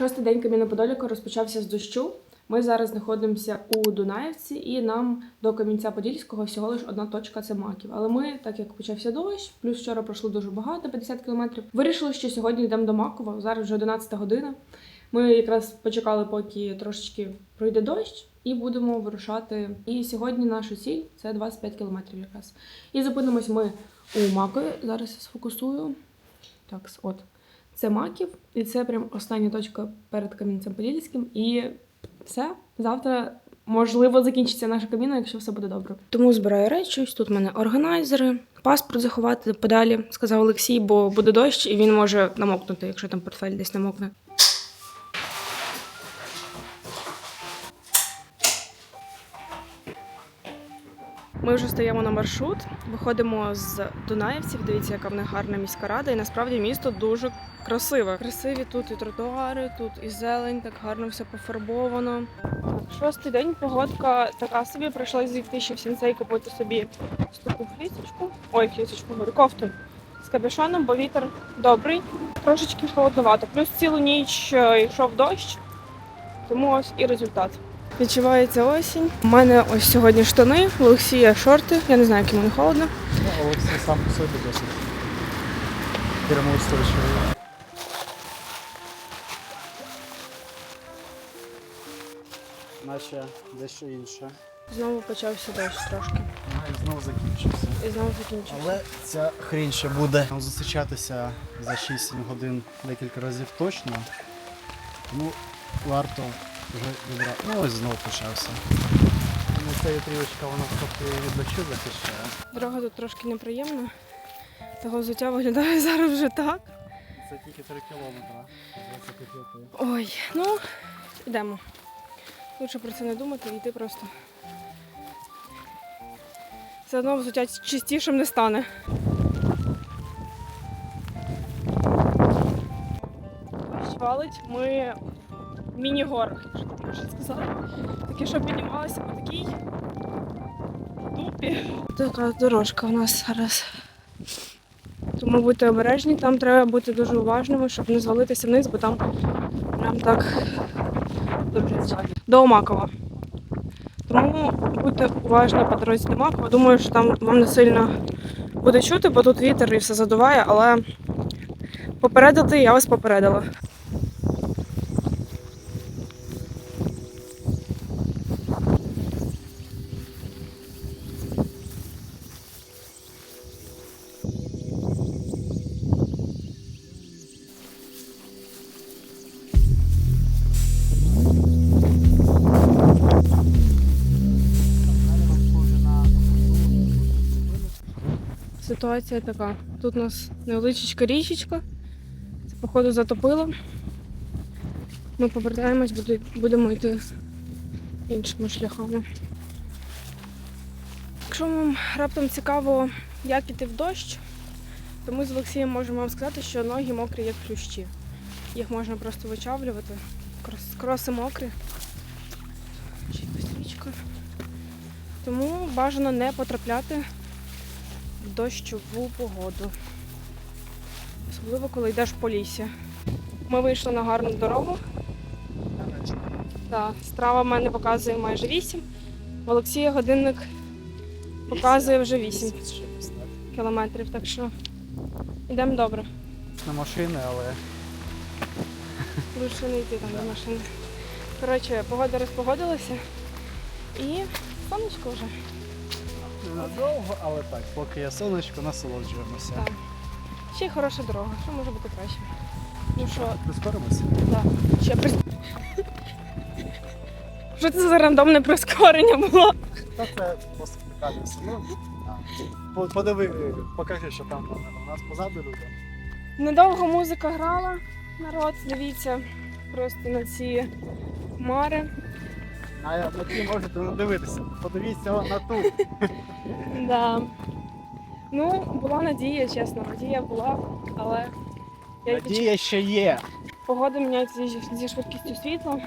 Шостий день Кам'яноподоліка розпочався з дощу. Ми зараз знаходимося у Дунаївці, і нам до Кам'янця Подільського всього лиш одна точка це маків. Але ми, так як почався дощ, плюс вчора пройшло дуже багато, 50 кілометрів. Вирішили, що сьогодні йдемо до Макова. Зараз вже 11 година. Ми якраз почекали, поки трошечки пройде дощ, і будемо вирушати. І сьогодні наша ціль це 25 кілометрів якраз. І зупинимось ми у Макові. Зараз я сфокусую. Так, от. Це Маків, і це прям остання точка перед камінцем Подільським. І все. Завтра можливо закінчиться наша каміна, якщо все буде добре. Тому збираю речі. Тут в мене органайзери, паспорт заховати подалі, сказав Олексій, бо буде дощ, і він може намокнути, якщо там портфель десь намокне. Ми вже стаємо на маршрут, виходимо з Дунаївців. Дивіться, яка в них гарна міська рада. І насправді місто дуже красиве. Красиві тут і тротуари, тут і зелень, так гарно все пофарбовано. Шостий день погодка така собі. Прийшлось зійти ще в сінцей купити собі таку флісочку. Ой, флісочку, говорю, кофту з капюшоном, бо вітер добрий, трошечки холодновато. Плюс цілу ніч е, йшов дощ, тому ось і результат. Відчувається осінь. У мене ось сьогодні штани, в Олексія шорти. Я не знаю, яким вони холодно. Ну, Олексій сам по собі досить термоустойчивий. Наче дещо інше. Знову почався дощ трошки. Ну, і знову закінчився. І знову закінчився. Але ця хрінь ще буде зустрічатися за 6-7 годин декілька разів точно. Тому варто вже. Ну ось знову почався. Тому ця вітрівочка вона трохи від дощу захищає. Дорога тут трошки неприємна. Того взуття виглядає зараз вже так. Це тільки 3 кілометри. 25. Ой, ну йдемо. Лучше про це не думати, і йти просто. Все одно взуття чистішим не стане. Валить, ми міні-горах, якщо так можна сказати. Таке, що піднімалося по такій дупі. Така дорожка у нас зараз. Тому будьте обережні, там треба бути дуже уважними, щоб не звалитися вниз, бо там прям так добре. До Омакова. Тому будьте уважні по дорозі до Макова. Думаю, що там вам не сильно буде чути, бо тут вітер і все задуває, але попередити я вас попередила. Ситуація така. Тут у нас невеличка річечка. Це, походу, затопило. Ми повертаємось, буде- будемо йти іншими шляхами. Якщо вам раптом цікаво, як іти в дощ, то ми з Олексієм можемо вам сказати, що ноги мокрі, як хрущі. Їх можна просто вичавлювати. Кроси мокрі. Тому бажано не потрапляти дощову погоду. Особливо, коли йдеш по лісі. Ми вийшли на гарну дорогу. Так, страва в мене показує майже 8. В Олексія годинник показує вже 8 кілометрів, так що йдемо добре. На машини, але Лучше не йти там до машини. Коротше, погода розпогодилася і сонечко вже. Ненадовго, але так, поки є сонечко, насолоджуємося. Так. Ще й хороша дорога. Що може бути краще? Ну що, Прискоримося? Так, ще прис... Що це за рандомне прискорення було? Та це. Ну, по- подиви, покажи, що там у нас позаду люди. Недовго музика грала, народ, дивіться просто на ці хмари. А я- на ті можете дивитися. Подивіться на ту. Да. Ну, була надія, чесно, надія була, але я Надія ще є. погода міняється зі, зі швидкістю світла.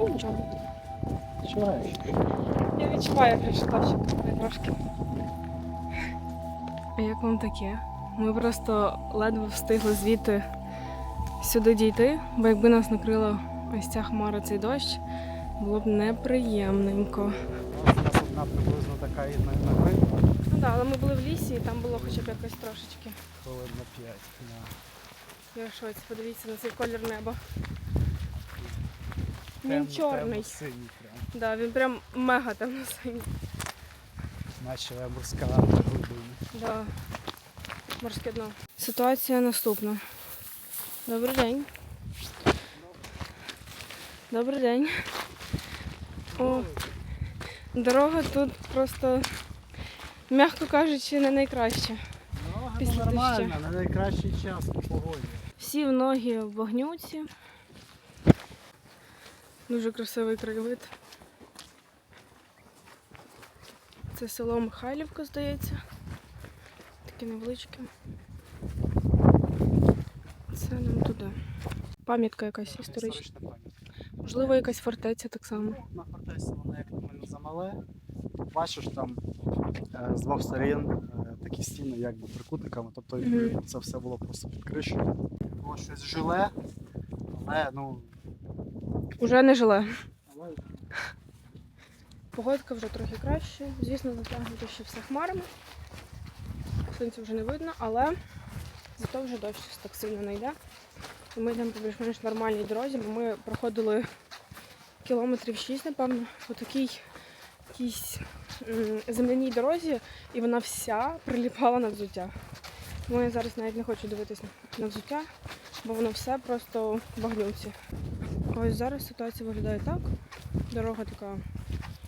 Ну, нічого. Чуваєш? Я відчуваю, що дощик трошки. А як вам таке? Ми просто ледве встигли звідти сюди дійти, бо якби нас накрила ось ця хмара, цей дощ, було б неприємненько. Нас одна приблизно така і на Ну так, але ми були в лісі і там було хоча б якось трошечки. хвилин на 5. Да. Я шоці, подивіться на цей колір неба. Він Темно- чорний. темно-синій прям, Да, він прям мега темно-синій. наче морська глибина. Да. Морське дно. Ситуація наступна. Добрий день. Добрий день. О, дорога тут просто, м'яко кажучи, не найкраща. Дорога Після нормальна, на найкращий час по погоді. Всі в ноги в вогнюці. Дуже красивий краєвид. Це село Михайлівка, здається. Таке невеличке. Це нам туди. Пам'ятка якась історична. Можливо, якась фортеця так само. На фортеці воно як на мене замале. Бачиш там е, з двох сторін е, такі стіни якби трикутниками, тобто Мгм. це все було просто під кришею. Було щось жиле, але ну. Уже не жиле. Але Погодка вже трохи краще. Звісно, затягнуто ще все хмарами. Сонця вже не видно, але зато вже дощ так сильно не йде. І ми йдемо по більш-менш нормальній дорозі, бо ми проходили кілометрів 6, напевно, по такій якійсь земляній дорозі, і вона вся приліпала на взуття. Тому я зараз навіть не хочу дивитися на взуття, бо воно все просто в багнюці. Ось зараз ситуація виглядає так. Дорога така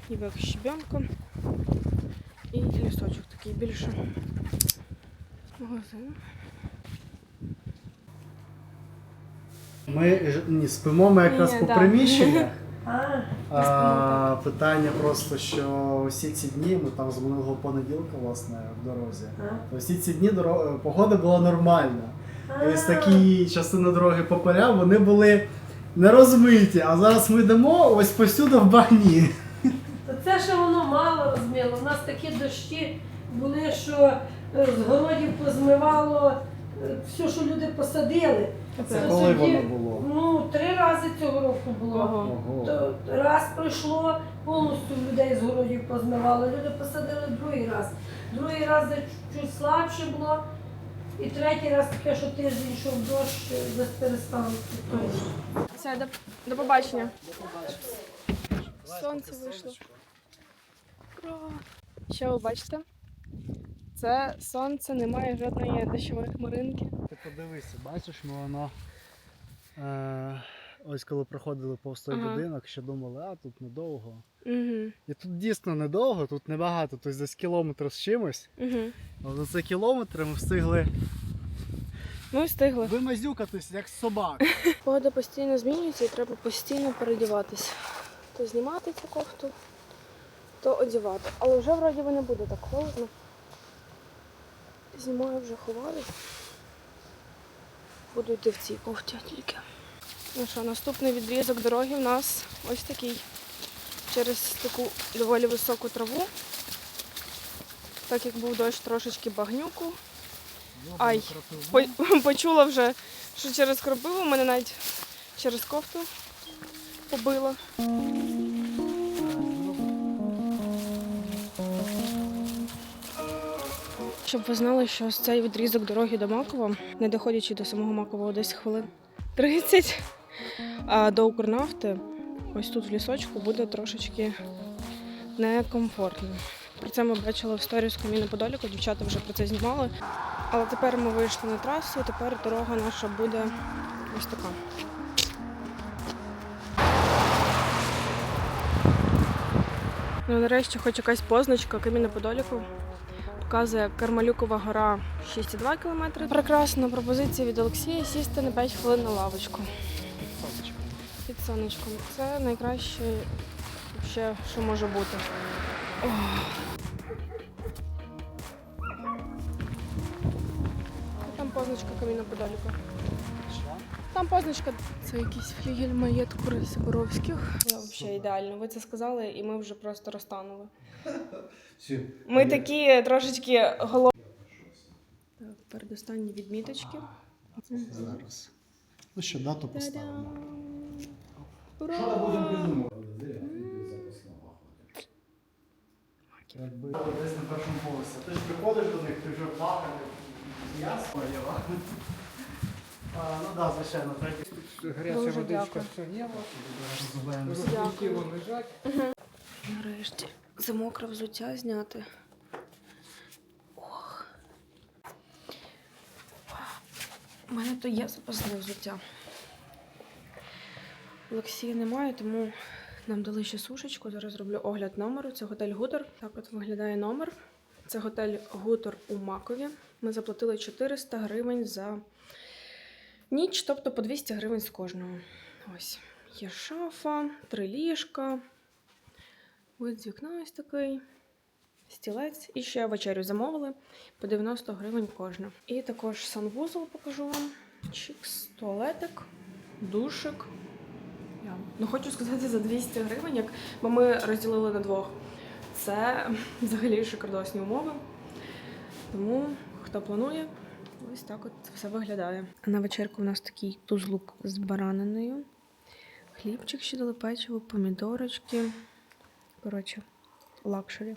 ніби як щебенка. І лісочок такий більше. Магазин. Ми ж- ні, спимо ми якраз Ні, по да. приміщеннях. А, А, питання просто, що усі ці дні, ми там з минулого понеділка, власне, в дорозі. а, То всі ці дні доро- погода була нормальна. І ось такі частини дороги по полям, вони були не розмиті, а зараз ми йдемо ось посюди в багні. То це ще воно мало розмило. У нас такі дощі були, що е, з городів позмивало е, все, що люди посадили. Це коли тоді, воно було? Ну, три рази цього року було. Ого. То раз пройшло, повністю людей з городів позмивало. Люди посадили другий раз. Другий раз чуть слабше було. І третій раз таке, що тиждень йшов дощ, десь перестав. Все, до, до побачення. Сонце вийшло. Ура! Що ви бачите? Це сонце, немає жодної дощової хмаринки. Ти подивися, бачиш, ми воно. Е, ось коли проходили повз той Ага. будинок, ще думали, а тут недовго. Угу. І тут дійсно недовго, тут небагато, тобто десь кілометр з чимось. Угу. Але за цей кілометр ми встигли Ми встигли. вимазюкатись як собак. Погода постійно змінюється і треба постійно передіватися. То знімати цю кофту, то одягати. Але вже вроді би не буде так холодно. Зимою вже ховаю. Буду йти в цій кофті тільки. Ну що, наступний відрізок дороги в нас ось такий. Через таку доволі високу траву. Так як був дощ трошечки багнюку. Ай, По- Почула вже, що через кропиву мене навіть через кофту побило. Щоб ви знали, що цей відрізок дороги до Макова, не доходячи до самого Макова десь хвилин 30, а до Укрнафти, ось тут в лісочку, буде трошечки некомфортно. Про це ми бачили в сторіс Каміна Подоліку, дівчата вже про це знімали. Але тепер ми вийшли на трасу, тепер дорога наша буде ось така. Ну, нарешті хоч якась позначка Каміна Подоліку. Показує Кармалюкова гора 6,2 км. Прекрасна пропозиція від Олексія сісти на 5 хвилин на лавочку під сонечком. Це найкраще, ще, що може бути. Ох. Там позначка Каміна Подоліка. Там позначка, це якийсь флігель маєтку Сиборовських. Взагалі ідеально. Ви це сказали, і ми вже просто розтанули. Ми такі трошечки голодні. Так, передостанні відміточки. Зараз. Ну що, дату поставимо. Ура! Що ми будемо придумувати? Якби десь на першому поверсі. Ти ж приходиш до них, ти вже плакати. Ясно, Єва. А, ну так, звичайно, третій. Гаряча водичка дякую. все є. Зубаємо. Розпілки лежать. Нарешті це мокре взуття зняти. Ох. У мене то є запасне взуття. Олексія немає, тому нам дали ще сушечку. Зараз роблю огляд номеру. Це готель Гутор. Так от виглядає номер. Це готель Гутор у Макові. Ми заплатили 400 гривень за ніч, тобто по 200 гривень з кожного. Ось. Є шафа, три ліжка, З вікна ось такий. Стілець. І ще вечерю замовили по 90 гривень кожна. І також санвузол покажу вам. Чікс, туалетик, душик. Я. Ну, хочу сказати за 200 гривень, як бо ми розділили на двох. Це взагалі шикардосні умови. Тому хто планує, ось так от все виглядає. На вечірку у нас такий тузлук з бараниною. Хлібчик ще дали печиво, помідорочки. Коротше, лакшері.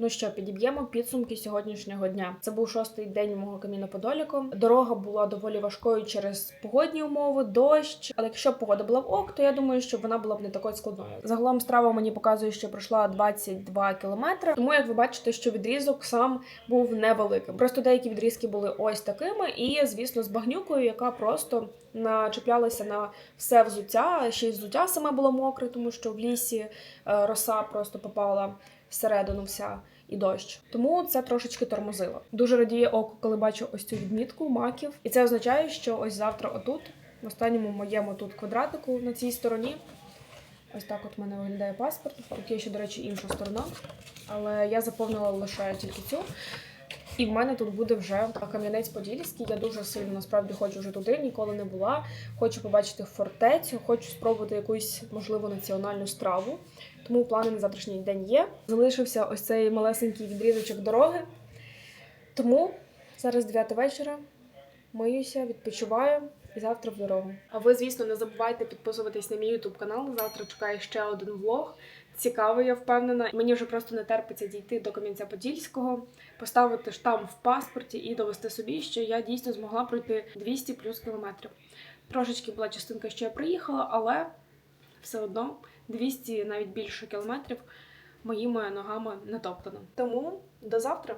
Ну що, підіб'ємо підсумки сьогоднішнього дня. Це був шостий день мого каміна Подоліку. Дорога була доволі важкою через погодні умови, дощ. Але якщо б погода була в ок, то я думаю, що вона була б не такою складною. Загалом страва мені показує, що пройшла 22 кілометри. Тому як ви бачите, що відрізок сам був невеликим. Просто деякі відрізки були ось такими, і звісно, з багнюкою, яка просто начеплялася на все взуття. Ще й взуття саме було мокре, тому що в лісі е, роса просто попала всередину вся і дощ. Тому це трошечки тормозило. Дуже радіє око, коли бачу ось цю відмітку маків. І це означає, що ось завтра отут, в останньому моєму тут квадратику на цій стороні. Ось так от мене виглядає паспорт. Тут є ще, до речі, інша сторона. Але я заповнила лише тільки цю. І в мене тут буде вже Кам'янець-Подільський. Я дуже сильно насправді хочу вже туди, ніколи не була. Хочу побачити фортецю, хочу спробувати якусь можливо національну страву. Тому плани на завтрашній день є. Залишився ось цей малесенький відрізочок дороги. Тому зараз 9 вечора. Миюся, відпочиваю і завтра в дорогу. А ви, звісно, не забувайте підписуватись на мій YouTube канал. Завтра чекає ще один влог. Цікавий, я впевнена. Мені вже просто не терпиться дійти до Кам'янця Подільського, поставити штамп в паспорті і довести собі, що я дійсно змогла пройти 200 плюс кілометрів. Трошечки була частинка, що я приїхала, але все одно 200 навіть більше кілометрів моїми ногами натоптано. Тому до завтра.